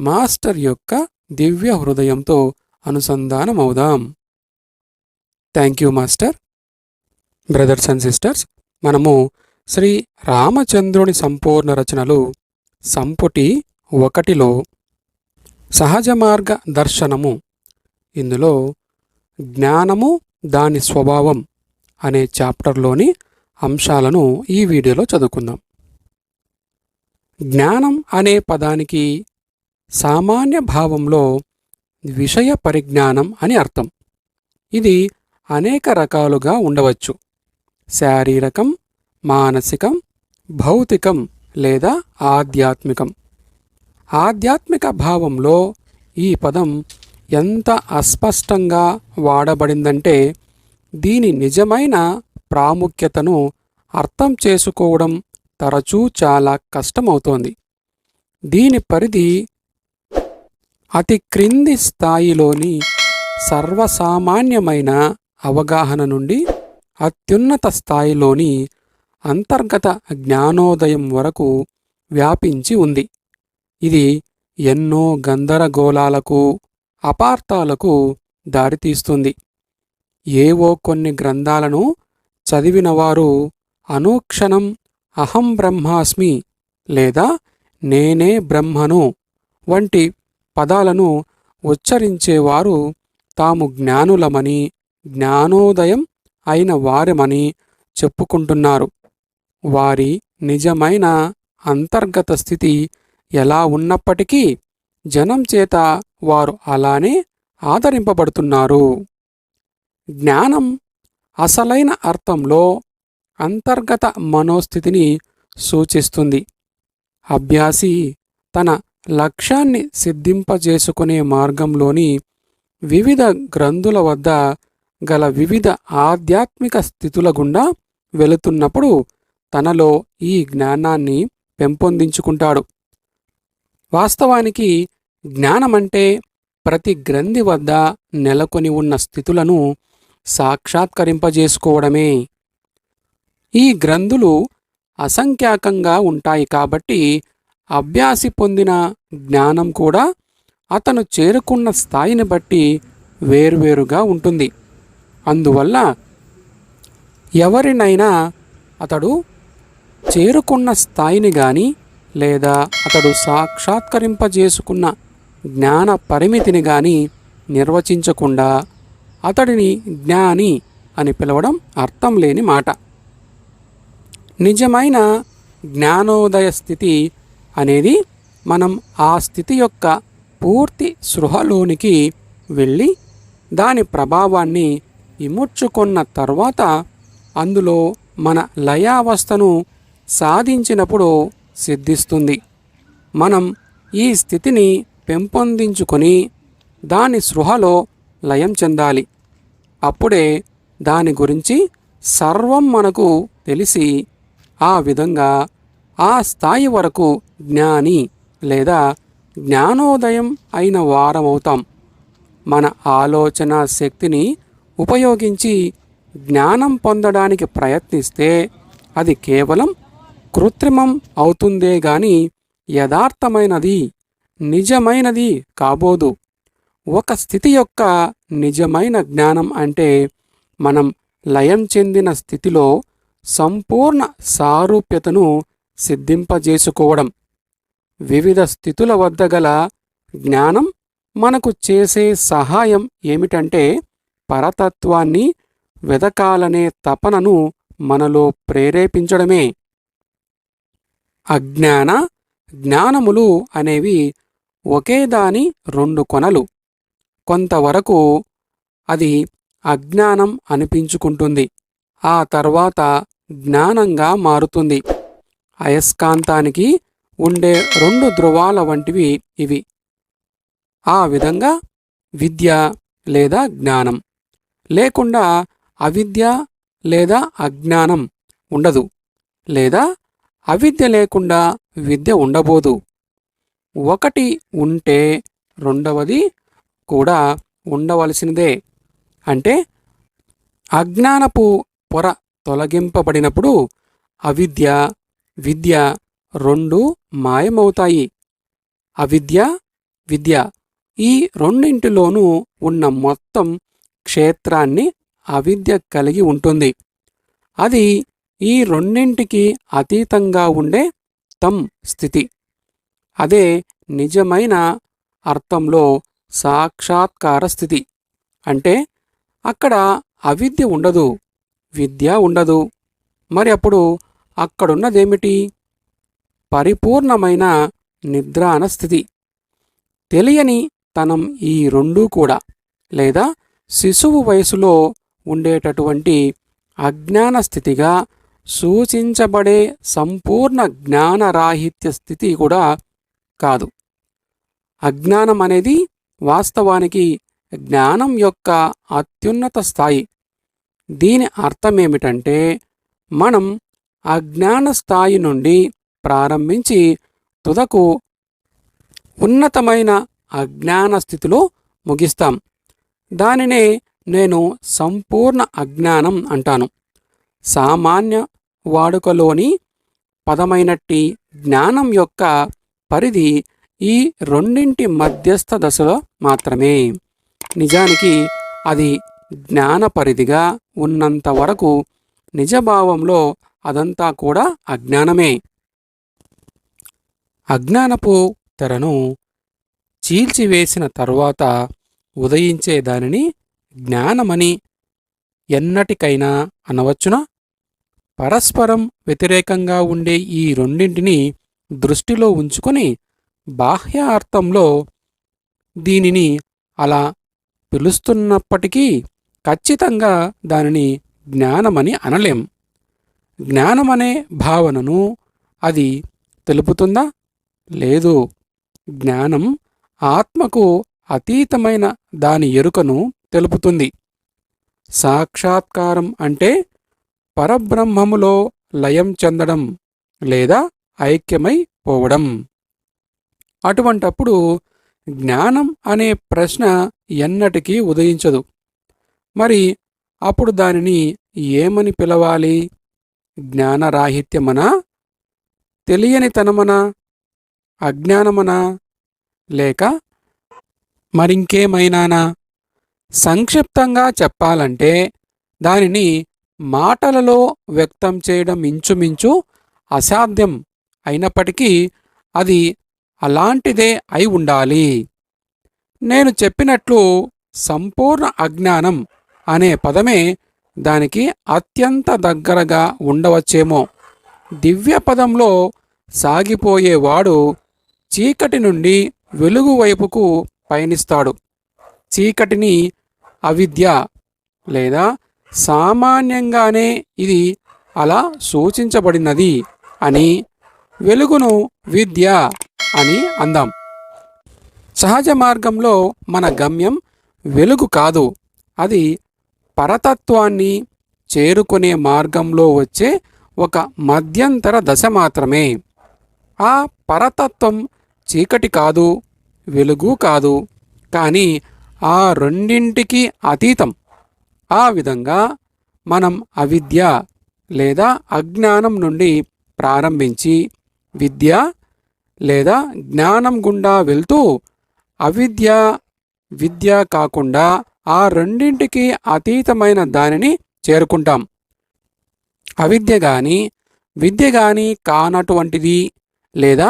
Master యొక్క దివ్య హృదయంతో అనుసంధానమవుదాం. Thank you master. Brothers and sisters మనము శ్రీ రామచంద్రుని సంపూర్ణ రచనలు సంపుటి ఒకటిలో సహజ మార్గ దర్శనము. ఇందులో జ్ఞానము దాని స్వభావం అనే చాప్టర్లోని అంశాలను ఈ వీడియోలో చదువుకుందాం. జ్ఞానం అనే పదానికి సామాన్య భావంలో విషయ పరిజ్ఞానం అని అర్థం. ఇది అనేక రకాలుగా ఉండవచ్చు. శారీరకం మానసికం భౌతికం లేదా ఆధ్యాత్మికం. ఆధ్యాత్మిక భావంలో ఈ పదం ఎంత అస్పష్టంగా వాడబడిందంటే దీని నిజమైన ప్రాముఖ్యతను అర్థం చేసుకోవడం తరచూ చాలా కష్టమవుతోంది. దీని పరిధి అతి క్రింది స్థాయిలోని సర్వసామాన్యమైన అవగాహన నుండి అత్యున్నత స్థాయిలోని అంతర్గత జ్ఞానోదయం వరకు వ్యాపించి ఉంది. ఇది ఎన్నో గందరగోళాలకు అపార్థాలకు దారితీస్తుంది. ఏవో కొన్ని గ్రంథాలను చదివినవారు అనుక్షణం అహం బ్రహ్మాస్మి లేదా నేనే బ్రహ్మను వంటి పదాలను ఉచ్చరించేవారు తాము జ్ఞానులమని జ్ఞానోదయం అయిన వారమని చెప్పుకుంటున్నారు. వారి నిజమైన అంతర్గత స్థితి ఎలా ఉన్నప్పటికీ జనం చేత వారు అలానే ఆదరింపబడుతున్నారు. జ్ఞానం అసలైన అర్థంలో అంతర్గత మనోస్థితిని సూచిస్తుంది. అభ్యాసి తన లక్ష్యాన్ని సిద్ధింపజేసుకునే మార్గంలోని వివిధ గ్రంథుల వద్ద గల వివిధ ఆధ్యాత్మిక స్థితుల గుండా వెళుతున్నప్పుడు తనలో ఈ జ్ఞానాన్ని పెంపొందించుకుంటాడు. వాస్తవానికి జ్ఞానమంటే ప్రతి గ్రంథి వద్ద నెలకొని ఉన్న స్థితులను సాక్షాత్కరింపజేసుకోవడమే. ఈ గ్రంథులు అసంఖ్యాకంగా ఉంటాయి కాబట్టి అభ్యాసి పొందిన జ్ఞానం కూడా అతను చేరుకున్న స్థాయిని బట్టి వేరువేరుగా ఉంటుంది. అందువల్ల ఎవరినైనా అతడు చేరుకున్న స్థాయిని గాని లేదా అతడు సాక్షాత్కరింపజేసుకున్న జ్ఞాన పరిమితిని గాని నిర్వచించకుండా అతడిని జ్ఞాని అని పిలవడం అర్థం లేని మాట. నిజమైన జ్ఞానోదయ స్థితి అనేది మనం ఆ స్థితి యొక్క పూర్తి సృహలోనికి వెళ్ళి దాని ప్రభావాన్ని ఇముడ్చుకున్న తర్వాత అందులో మన లయావస్థను సాధించినప్పుడు సిద్ధిస్తుంది. మనం ఈ స్థితిని పెంపొందించుకొని దాని సృహలో లయం చెందాలి. అప్పుడే దాని గురించి సర్వం మనకు తెలిసి ఆ విధంగా ఆ స్థాయి వరకు జ్ఞాని లేదా జ్ఞానోదయం అయిన వారమవుతాం. మన ఆలోచన శక్తిని ఉపయోగించి జ్ఞానం పొందడానికి ప్రయత్నిస్తే అది కేవలం కృత్రిమం అవుతుందే గాని యథార్థమైనది నిజమైనది కాబోదు. ఒక స్థితి యొక్క నిజమైన జ్ఞానం అంటే మనం లయం చెందిన స్థితిలో సంపూర్ణ సారూప్యతను సిద్ధింపజేసుకోవడం. వివిధ స్థితుల వద్ద గల జ్ఞానం మనకు చేసే సహాయం ఏమిటంటే పరతత్వాన్ని వెదకాలనే తపనను మనలో ప్రేరేపించడమే. అజ్ఞాన జ్ఞానములు అనేవి ఒకే దాని రెండు కొనలు. కొంతవరకు అది అజ్ఞానం అనిపించుకుంటుంది. ఆ తర్వాత జ్ఞానంగా మారుతుంది. అయస్కాంతానికి ఉండే రెండు ధృవాల వంటివి ఇవి. ఆ విధంగా విద్య లేదా జ్ఞానం. లేకుండా అవిద్య లేదా అజ్ఞానం ఉండదు. లేదా అవిద్య లేకుండా విద్య ఉండబోదు. ఒకటి ఉంటే రెండవది కూడా ఉండవలసినదే. అంటే అజ్ఞానపు పొర తొలగింపబడినప్పుడు అవిద్య విద్య రెండు మాయమవుతాయి. అవిద్య విద్య ఈ రెండింటిలోనూ ఉన్న మొత్తం క్షేత్రాన్ని అవిద్య కలిగి ఉంటుంది. అది ఈ రెండింటికి అతీతంగా ఉండే తమ్ స్థితి. అదే నిజమైన అర్థంలో సాక్షాత్కార స్థితి. అంటే అక్కడ అవిద్య ఉండదు విద్య ఉండదు. మరి అప్పుడు అక్కడున్నదేమిటి? పరిపూర్ణమైన నిద్రాన స్థితి. తెలియని తనం ఈ రెండూ కూడా లేదా శిశువు వయసులో ఉండేటటువంటి అజ్ఞాన స్థితిగా సూచించబడే సంపూర్ణ జ్ఞానరాహిత్య స్థితి కూడా కాదు. అజ్ఞానం అనేది వాస్తవానికి జ్ఞానం యొక్క అత్యున్నత స్థాయి. దీని అర్థమేమిటంటే మనం అజ్ఞాన స్థాయి నుండి ప్రారంభించి తుదకు ఉన్నతమైన అజ్ఞాన స్థితిలో ముగిస్తాం. దానినే నేను సంపూర్ణ అజ్ఞానం అంటాను. సామాన్య వాడుకలోని పదమైనట్టి జ్ఞానం యొక్క పరిధి ఈ రెండింటి మధ్యస్థ దశలో మాత్రమే. నిజానికి అది జ్ఞాన పరిధిగా ఉన్నంత వరకు నిజభావంలో అదంతా కూడా అజ్ఞానమే. అజ్ఞానపు తెరను చీల్చివేసిన తర్వాత ఉదయించే దానిని జ్ఞానమని ఎన్నటికైనా అనవచ్చునా? పరస్పరం వ్యతిరేకంగా ఉండే ఈ రెండింటిని దృష్టిలో ఉంచుకొని బాహ్య అర్థంలో దీనిని అలా పిలుస్తున్నప్పటికీ ఖచ్చితంగా దానిని జ్ఞానమని అనలేం. జ్ఞానమనే భావనను అది తెలుపుతుందా? లేదు. జ్ఞానం ఆత్మకు అతీతమైన దాని ఎరుకను తెలుపుతుంది. సాక్షాత్కారం అంటే పరబ్రహ్మములో లయం చెందడం లేదా ఐక్యమై పోవడం. అటువంటప్పుడు జ్ఞానం అనే ప్రశ్న ఎన్నటికీ ఉదయించదు. మరి అప్పుడు దానిని ఏమని పిలవాలి? జ్ఞానరాహిత్యమనా? తెలియనితనమనా? అజ్ఞానమనా? లేక మరింకేమైనానా? సంక్షిప్తంగా చెప్పాలంటే దానిని మాటలలో వ్యక్తం చేయడం ఇంచుమించు అసాధ్యం అయినప్పటికీ అది అలాంటిదే అయి ఉండాలి. నేను చెప్పినట్లు సంపూర్ణ అజ్ఞానం అనే పదమే దానికి అత్యంత దగ్గరగా ఉండవచ్చేమో. దివ్య పదంలో సాగిపోయేవాడు చీకటి నుండి వెలుగు వైపుకు పయనిస్తాడు. చీకటిని అవిద్య లేదా సామాన్యంగానే ఇది అలా సూచించబడినది అని వెలుగును విద్య అని అందాం. సహజ మార్గంలో మన గమ్యం వెలుగు కాదు. అది పరతత్వాన్ని చేరుకునే మార్గంలో వచ్చే ఒక మధ్యంతర దశ మాత్రమే. ఆ పరతత్వం చీకటి కాదు వెలుగు కాదు కానీ ఆ రెండింటికి అతీతం. ఆ విధంగా మనం అవిద్య లేదా అజ్ఞానం నుండి ప్రారంభించి విద్య లేదా జ్ఞానం గుండా వెళ్తూ అవిద్య విద్య కాకుండా ఆ రెండింటికి అతీతమైన దానిని చేరుకుంటాం. అవిద్య కానీ విద్య కానీ కానటువంటిది లేదా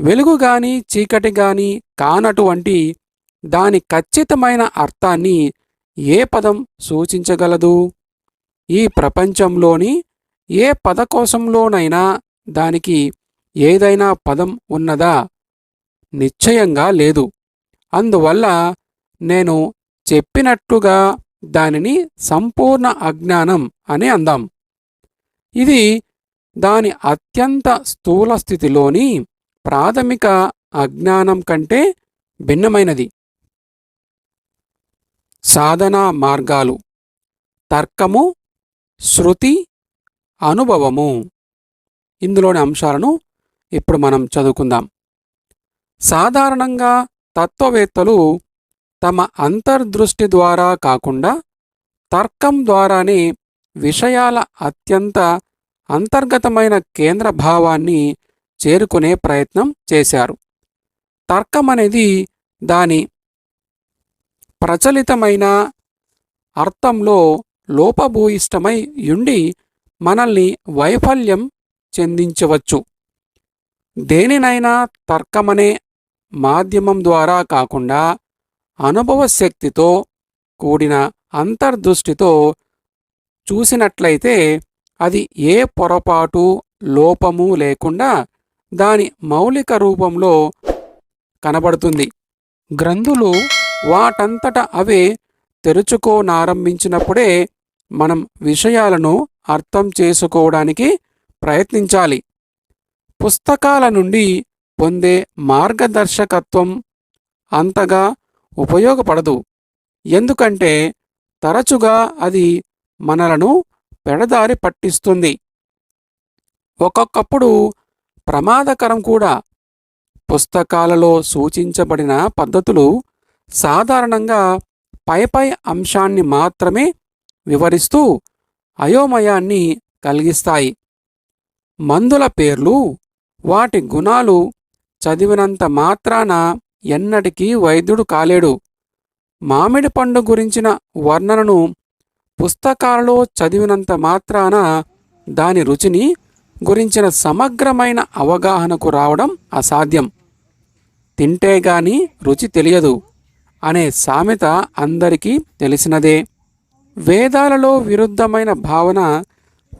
వెలుగు గాని చీకటి గాని కానటువంటి దాని ఖచ్చితమైన అర్థాన్ని ఏ పదం సూచించగలదు? ఈ ప్రపంచంలోని ఏ పదకోశంలోనైనా దానికి ఏదైనా పదం ఉన్నదా? నిశ్చయంగా లేదు. అందువల్ల నేను చెప్పినట్టుగా దానిని సంపూర్ణ అజ్ఞానం అని అందాం. ఇది దాని అత్యంత స్థూల స్థితిలోని ప్రాథమిక అజ్ఞానం కంటే భిన్నమైనది. సాధనా మార్గాలు. తర్కము శృతి అనుభవము. ఇందులోని అంశాలను ఇప్పుడు మనం చదువుకుందాం. సాధారణంగా తత్వవేత్తలు తమ అంతర్దృష్టి ద్వారా కాకుండా తర్కం ద్వారానే విషయాల అత్యంత అంతర్గతమైన కేంద్ర భావాన్ని చేరుకునే ప్రయత్నం చేశారు. తర్కం అనేది దాని ప్రచలితమైన అర్థంలో లోపభూయిష్టమై ఉండి మనల్ని వైఫల్యం చెందించవచ్చు. దేనినైనా తర్కమనే మాధ్యమం ద్వారా కాకుండా అనుభవ శక్తితో కూడిన అంతర్దృష్టితో చూసినట్లయితే అది ఏ పొరపాటు లోపము లేకుండా దాని మౌలిక రూపంలో కనబడుతుంది. గ్రంథులు వాటంతట అవే తెరుచుకోనారంభించినప్పుడే మనం విషయాలను అర్థం చేసుకోవడానికి ప్రయత్నించాలి. పుస్తకాల నుండి పొందే మార్గదర్శకత్వం అంతగా ఉపయోగపడదు. ఎందుకంటే తరచుగా అది మనలను పెడదారి పట్టిస్తుంది. ఒక్కొక్కప్పుడు ప్రమాదకరం కూడా. పుస్తకాలలో సూచించబడిన పద్ధతులు సాధారణంగా పైపై అంశాన్ని మాత్రమే వివరిస్తూ అయోమయాన్ని కలిగిస్తాయి. మందుల పేర్లు వాటి గుణాలు చదివినంత మాత్రాన ఎన్నటికీ వైద్యుడు కాలేడు. మామిడి పండు గురించిన వర్ణనను పుస్తకాలలో చదివినంత మాత్రాన దాని రుచిని గురించిన సమగ్రమైన అవగాహనకు రావడం అసాధ్యం. తింటే గాని రుచి తెలియదు అనే సామెత అందరికీ తెలిసినదే. వేదాలలో విరుద్ధమైన భావన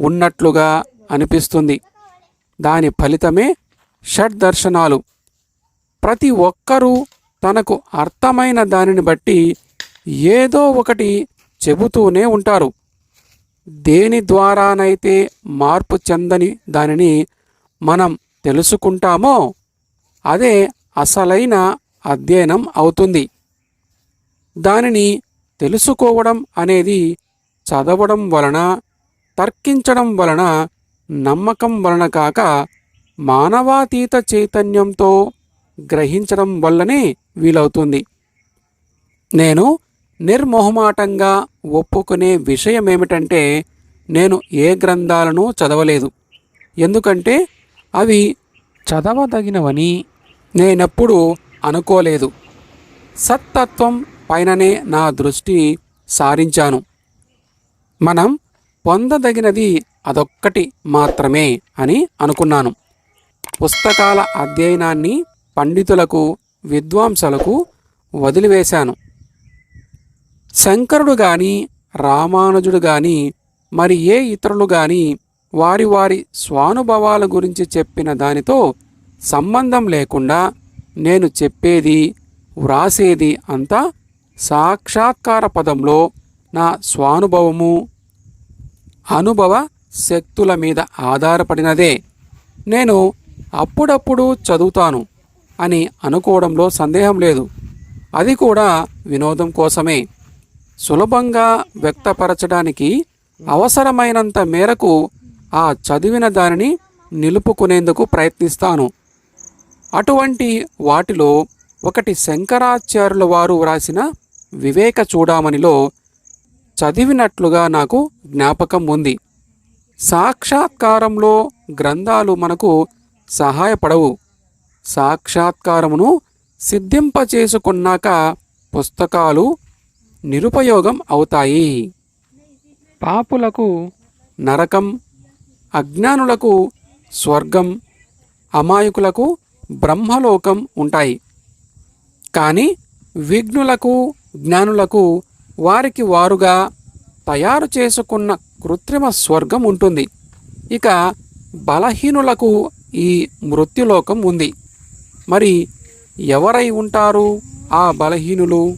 ఉన్నట్లుగా అనిపిస్తుంది. దాని ఫలితమే షడ్దర్శనాలు ప్రతి ఒక్కరూ తనకు అర్థమైన దానిని బట్టి ఏదో ఒకటి చెబుతూనే ఉంటారు. దేని ద్వారానైతే మార్పు చెందని దానిని మనం తెలుసుకుంటామో అదే అసలైన అధ్యయనం అవుతుంది. దానిని తెలుసుకోవడం అనేది చదవడం వలన తర్కించడం వలన నమ్మకం వలన కాక మానవాతీత చైతన్యంతో గ్రహించడం వల్లనే వీలవుతుంది. నేను నిర్మోహమాటంగా ఒప్పుకునే విషయమేమిటంటే నేను ఏ గ్రంథాలను చదవలేదు. ఎందుకంటే అవి చదవదగినవని నేనెప్పుడు అనుకోలేదు. సత్తత్వం పైననే నా దృష్టి సారించాను. మనం పొందదగినది అదొక్కటి మాత్రమే అని అనుకున్నాను. పుస్తకాల అధ్యయనాన్ని పండితులకు విద్వాంసులకు వదిలివేశాను. శంకరుడు గాని రామానుజుడు గాని మరి ఏ ఇతరులు గాని వారి వారి స్వానుభవాల గురించి చెప్పిన దానితో సంబంధం లేకుండా నేను చెప్పేది వ్రాసేది అంతా సాక్షాత్కార పదంలో నా స్వానుభవము అనుభవ శక్తుల మీద ఆధారపడినదే. నేను అప్పుడప్పుడు చదువుతాను అని అనుకోవడంలో సందేహం లేదు. అది కూడా వినోదం కోసమే. సులభంగా వ్యక్తపరచడానికి అవసరమైనంత మేరకు ఆ చదివిన దానిని నిలుపుకునేందుకు ప్రయత్నిస్తాను. అటువంటి వాటిలో ఒకటి శంకరాచార్యుల వారు వ్రాసిన వివేక చూడామణిలో చదివినట్లుగా నాకు జ్ఞాపకం ఉంది. సాక్షాత్కారంలో గ్రంథాలు మనకు సహాయపడవు. సాక్షాత్కారమును సిద్ధింపచేసుకున్నాక పుస్తకాలు నిరుపయోగం అవుతాయి. పాపులకు నరకం అజ్ఞానులకు స్వర్గం అమాయకులకు బ్రహ్మలోకం ఉంటాయి. కానీ విఘ్నులకు జ్ఞానులకు వారికి వారుగా తయారు చేసుకున్న కృత్రిమ స్వర్గం ఉంటుంది. ఇక బలహీనులకు ఈ మృత్యులోకం ఉంది. మరి ఎవరై ఉంటారు ఆ బలహీనులు?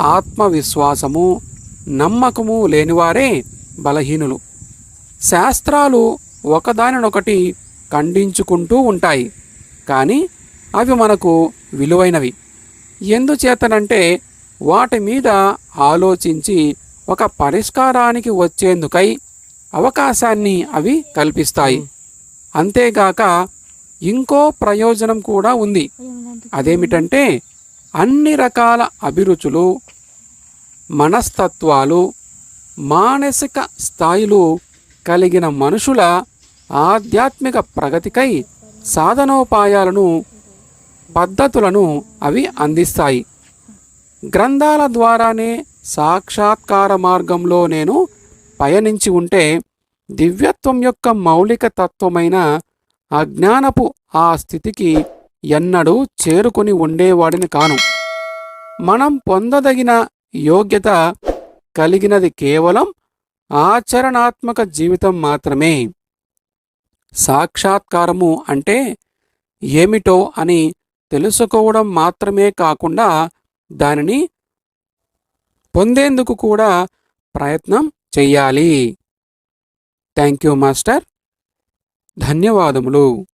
ఆత్మవిశ్వాసము నమ్మకము లేనివారే బలహీనులు. శాస్త్రాలు ఒకదానినొకటి ఖండించుకుంటూ ఉంటాయి కానీ అవి మనకు విలువైనవి. ఎందుచేతనంటే వాటి మీద ఆలోచించి ఒక పరిష్కారానికి వచ్చేందుకై అవకాశాన్ని అవి కల్పిస్తాయి. అంతేగాక ఇంకో ప్రయోజనం కూడా ఉంది. అదేమిటంటే అన్ని రకాల అభిరుచులు మనస్తత్వాలు మానసిక స్థాయిలు కలిగిన మనుషుల ఆధ్యాత్మిక ప్రగతికై సాధనోపాయాలను పద్ధతులను అవి అందిస్తాయి. గ్రంథాల ద్వారానే సాక్షాత్కార మార్గంలో నేను పయనించి ఉంటే దివ్యత్వం యొక్క మౌలిక తత్వమైన అజ్ఞానపు ఆ స్థితికి ఎన్నడూ చేరుకొని ఉండేవాడిని కాను. మనం పొందదగిన యోగ్యత కలిగినది కేవలం ఆచరణాత్మక జీవితం మాత్రమే. సాక్షాత్కారము అంటే ఏమిటో అని తెలుసుకోవడం మాత్రమే కాకుండా దానిని పొందేందుకు కూడా ప్రయత్నం చెయ్యాలి. Thank you master. ధన్యవాదములు.